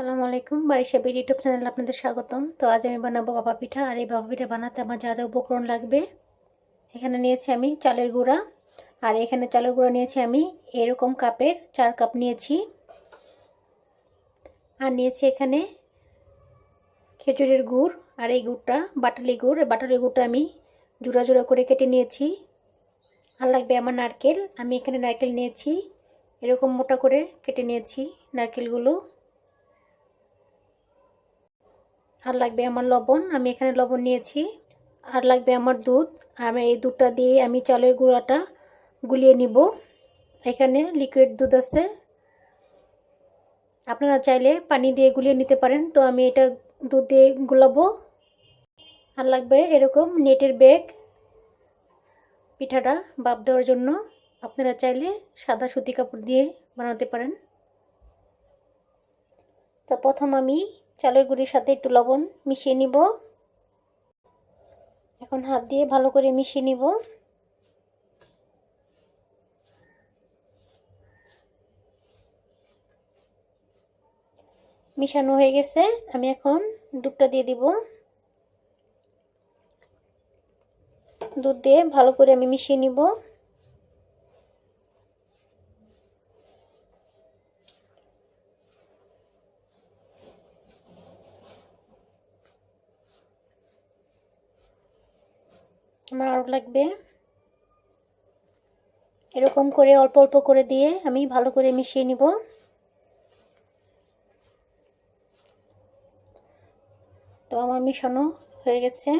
আসসালামু আলাইকুম। Barisha BD YouTube চ্যানেলে আপনাদের স্বাগতম। তো আজ আমি বানাবো বাবা পিঠা। আর এই বাবা পিঠা বানাতে আমার যা যা উপকরণ লাগবে, এখানে নিয়েছি আমি চালের গুঁড়া। আর এখানে চালের গুঁড়া নিয়েছি আমি এরকম কাপের চার কাপ নিয়েছি। আর নিয়েছি এখানে খেজুরের গুড় আর এই গুড়টা, বাটালি গুড়। বাটালি গুড়টা আমি জোড়া জোড়া করে কেটে নিয়েছি। আর লাগবে আমার নারকেল। আমি এখানে নারকেল নিয়েছি। এরকম মোটা করে কেটে নিয়েছি নারকেলগুলো। আর লাগবে আমার লবণ, আমি এখানে লবণ নিয়েছি। আর লাগবে আমার দুধ আমি এই দুধটা দিয়ে আমি চালের গুঁড়াটা গুলিয়ে নিব। এখানে লিকুইড দুধ আছে। আপনারা চাইলে পানি দিয়ে গুলিয়ে নিতে পারেন, তো আমি এটা দুধ দিয়ে গুলাবো। আর লাগবে এরকম নেটের ব্যাগ পিঠাটা বাপ দেওয়ার জন্য। আপনারা চাইলে সাদা সুতি কাপড় দিয়ে বানাতে পারেন। তো প্রথম আমি চালের গুঁড়ির সাথে একটু লবণ মিশিয়ে নিব। এখন হাত দিয়ে ভালো করে মিশিয়ে নিব। মিশানো হয়ে গেছে, আমি এখন দুধটা দিয়ে দিব। দুধ দিয়ে ভালো করে আমি মিশিয়ে নিব। আমার আরও লাগবে। এরকম করে অল্প অল্প করে দিয়ে আমি ভালো করে মিশিয়ে নিব। তো আমার মিশানো হয়ে গেছে।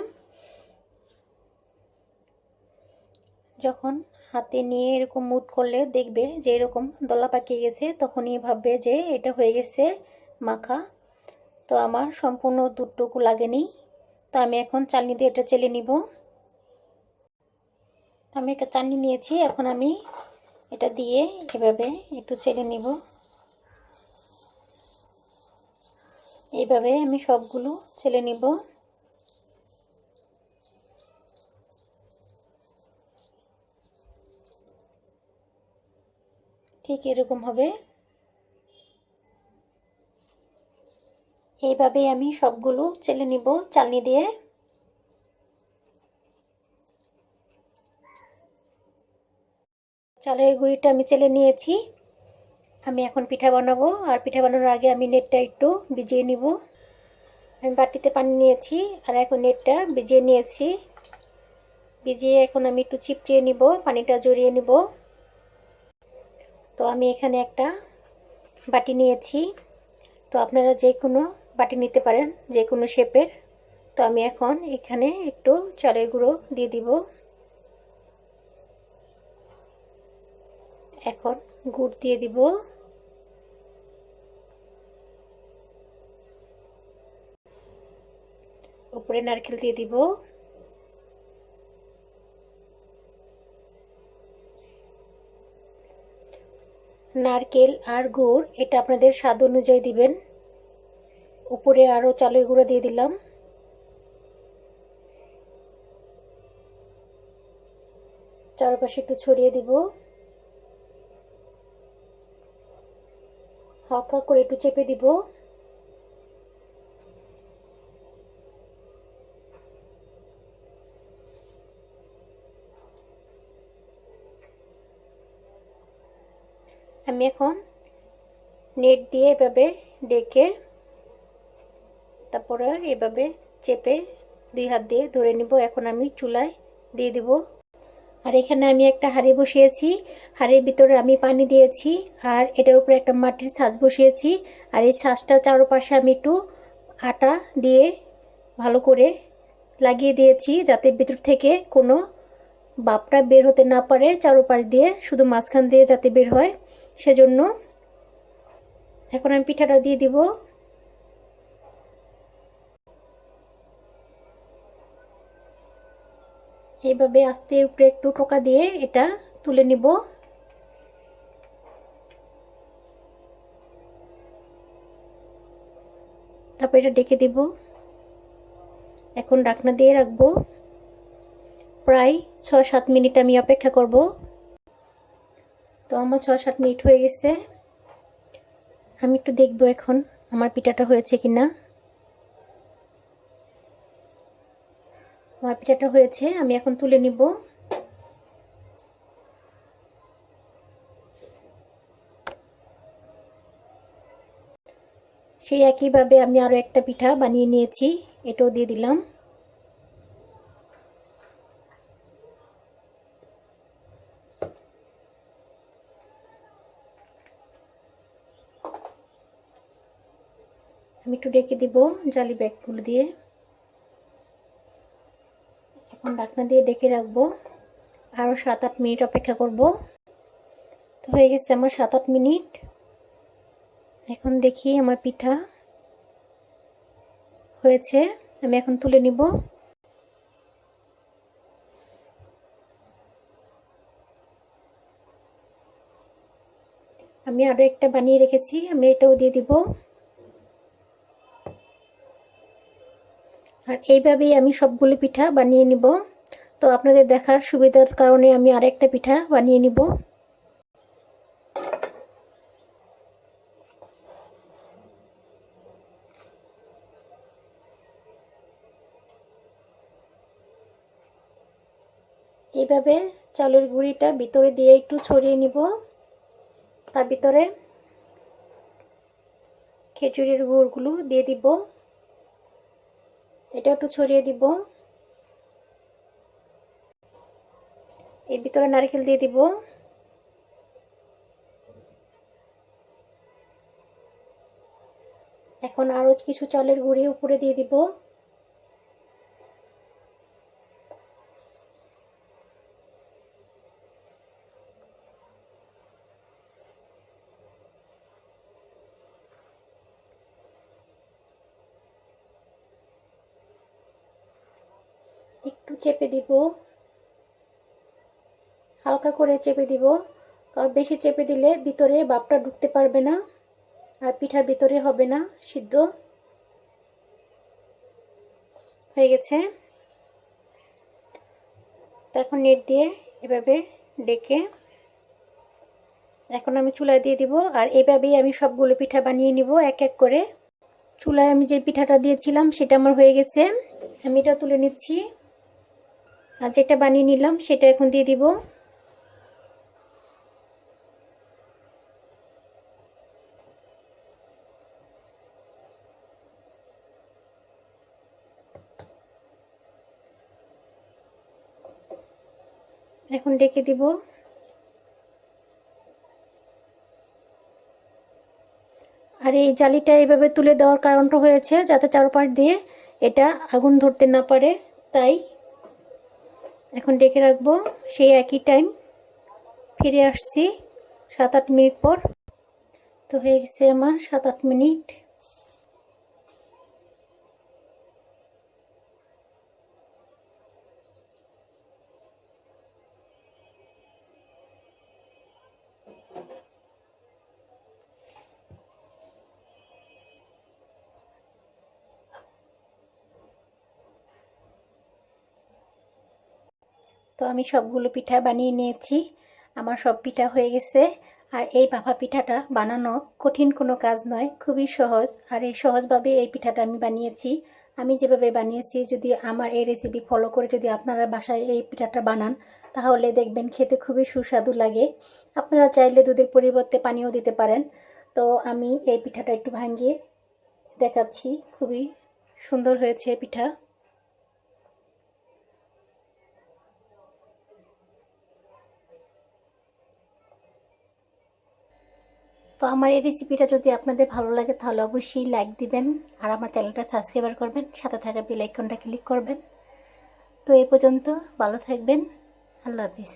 যখন হাতে নিয়ে এরকম মুট করলে দেখবে যে এরকম দলা পাকিয়ে গেছে, তখনই ভাববে যে এটা হয়ে গেছে মাখা। তো আমার সম্পূর্ণ দুধটুকু লাগেনি। তো আমি এখন চালনি দিয়ে এটা চেলে নিব। আমি একটা চাটনি নিয়েছি, এখন আমি এটা দিয়ে এভাবে একটু চেলে নিব। এইভাবে আমি সবগুলো চেলে নিব। ঠিক এরকম হবে। এইভাবে আমি সবগুলো চেলে নিব চালনি দিয়ে। চালের গুঁড়িটা আমি চেলে নিয়েছি। আমি এখন পিঠা বানাবো, আর পিঠা বানানোর আগে আমি নেটটা একটু ভিজিয়ে নিব। আমি বাটিতে পানি নিয়েছি, আর এখন নেটটা ভিজিয়ে নিয়েছি। ভিজিয়ে এখন আমি একটু চিপড়িয়ে নিব, পানিটা জড়িয়ে নিব। তো আমি এখানে একটা বাটি নিয়েছি। তো আপনারা যে কোনো বাটি নিতে পারেন, যে কোনো শেপের তো আমি এখন এখানে একটু চালের গুঁড়ো দিয়ে দিব এখন গুড় দিয়ে দিব। উপরে নারকেল দিয়ে দিব। নারকেল আর গুড়, এটা আপনাদের স্বাদ অনুযায়ী দিবেন। উপরে আরও চালের গুঁড়ো দিয়ে দিলাম। চারপাশে একটু ছড়িয়ে দিব। হালকা করে একটু চেপে দিব। আমি এখন নেট দিয়ে এভাবে ডেকে তারপরে এভাবে চেপে দুই হাত দিয়ে ধরে নিব। এখন আমি চুলায় দিয়ে দিব। আর এখানে আমি একটা হাঁড়ি বসিয়েছি। হাঁড়ির ভিতরে আমি পানি দিয়েছি আর এটার উপরে একটা মাটির ছাঁচ বসিয়েছি। আর এই ছাঁচটা চারপাশে আমি একটু আটা দিয়ে ভালো করে লাগিয়ে দিয়েছি যাতে ভিতর থেকে কোনো বাপটা বের হতে না পারে চারোপাশ দিয়ে, শুধু মাঝখান দিয়ে যাতে বের হয়। সেজন্য এখন আমি পিঠাটা দিয়ে দিব। এইভাবে আস্তে উপরে একটু টোকা দিয়ে এটা তুলে নিব। তারপর এটা ডেকে দিব। এখন ডাকনা দিয়ে রাখব। প্রায় ছ সাত মিনিট আমি অপেক্ষা করব। তো আমার ছ সাত মিনিট হয়ে গেছে। আমি একটু দেখব এখন আমার পিঠাটা হয়েছে কি না আমার পিঠাটা হয়েছে, আমি এখন তুলে নিব। সেই একইভাবে আমি আরও একটা পিঠা বানিয়ে নিয়েছি, এটাও দিয়ে দিলাম। আমি একটু ডেকে দিব জালি ব্যাগগুলো দিয়ে। এখন ডাকনা দিয়ে ডেকে রাখব। আরও সাত আট মিনিট অপেক্ষা করব। তো হয়ে গেছে আমার সাত আট মিনিট। এখন দেখি আমার পিঠা হয়েছে, আমি এখন তুলে নিব। আমি আরও একটা বানিয়ে রেখেছি, আমি এটাও দিয়ে দিব। আর এইভাবেই আমি সবগুলো পিঠা বানিয়ে নিব। তো আপনাদের দেখার সুবিধার কারণে আমি আরেকটা পিঠা বানিয়ে নিব। এইভাবে চালের গুঁড়িটা ভিতরে দিয়ে একটু ছড়িয়ে নিব। তার ভিতরে খেজুরের গুড়গুলো দিয়ে দিব। এটা একটু ছড়িয়ে দিব। এর ভিতরে নারকেল দিয়ে দিব। এখন আরও কিছু চালের গুঁড়ি উপরে দিয়ে দিব। একটু চেপে দিব। হালকা করে চেপে দিব। কারণ বেশি চেপে দিলে ভিতরে বাপটা ঢুকতে পারবে না আর পিঠার ভিতরে হবে না, সিদ্ধ। হয়ে গেছে। এখন নেট দিয়ে এভাবে ডেকে এখন আমি চুলায় দিয়ে দিব আর এভাবেই আমি সবগুলো পিঠা বানিয়ে নিব এক এক করে। চুলায় আমি যে পিঠাটা দিয়েছিলাম সেটা আমার হয়ে গেছে। আমি এটা তুলে নিচ্ছি। আর যেটা বানিয়ে নিলাম সেটা এখন দিয়ে দিব। এখন ডেকে দিব। আর এই জালিটা এইভাবে তুলে দেওয়ার কারণটা হয়েছে যাতে চারপাশ দিয়ে এটা আগুন ধরতে না পারে, তাই এখন ডেকে রাখব। সেই একই টাইম ফিরে আসছি সাত আট মিনিট পর। তো হয়ে গেছে আমার সাত আট মিনিট। তো আমি সবগুলো পিঠা বানিয়ে নিয়েছি। আমার সব পিঠা হয়ে গেছে। আর এই ভাপা পিঠাটা বানানো কঠিন কোনো কাজ নয়, খুবই সহজ। আর এই সহজভাবে এই পিঠাটা আমি বানিয়েছি। আমি যেভাবে বানিয়েছি, যদি আমার এই রেসিপি ফলো করে যদি আপনারা বাসায় এই পিঠাটা বানান, তাহলে দেখবেন খেতে খুবই সুস্বাদু লাগে। আপনারা চাইলে দুধের পরিবর্তে পানিও দিতে পারেন। তো আমি এই পিঠাটা একটু ভাঙিয়ে দেখাচ্ছি। খুবই সুন্দর হয়েছে পিঠা। তো আমার এই রেসিপিটা যদি আপনাদের ভালো লাগে, তাহলে অবশ্যই লাইক দিবেন আর আমার চ্যানেলটা সাবস্ক্রাইবার করবেন, সাথে থাকা বেল আইকনটা ক্লিক করবেন। তো এ পর্যন্ত ভালো থাকবেন। আল্লাহ হাফিজ।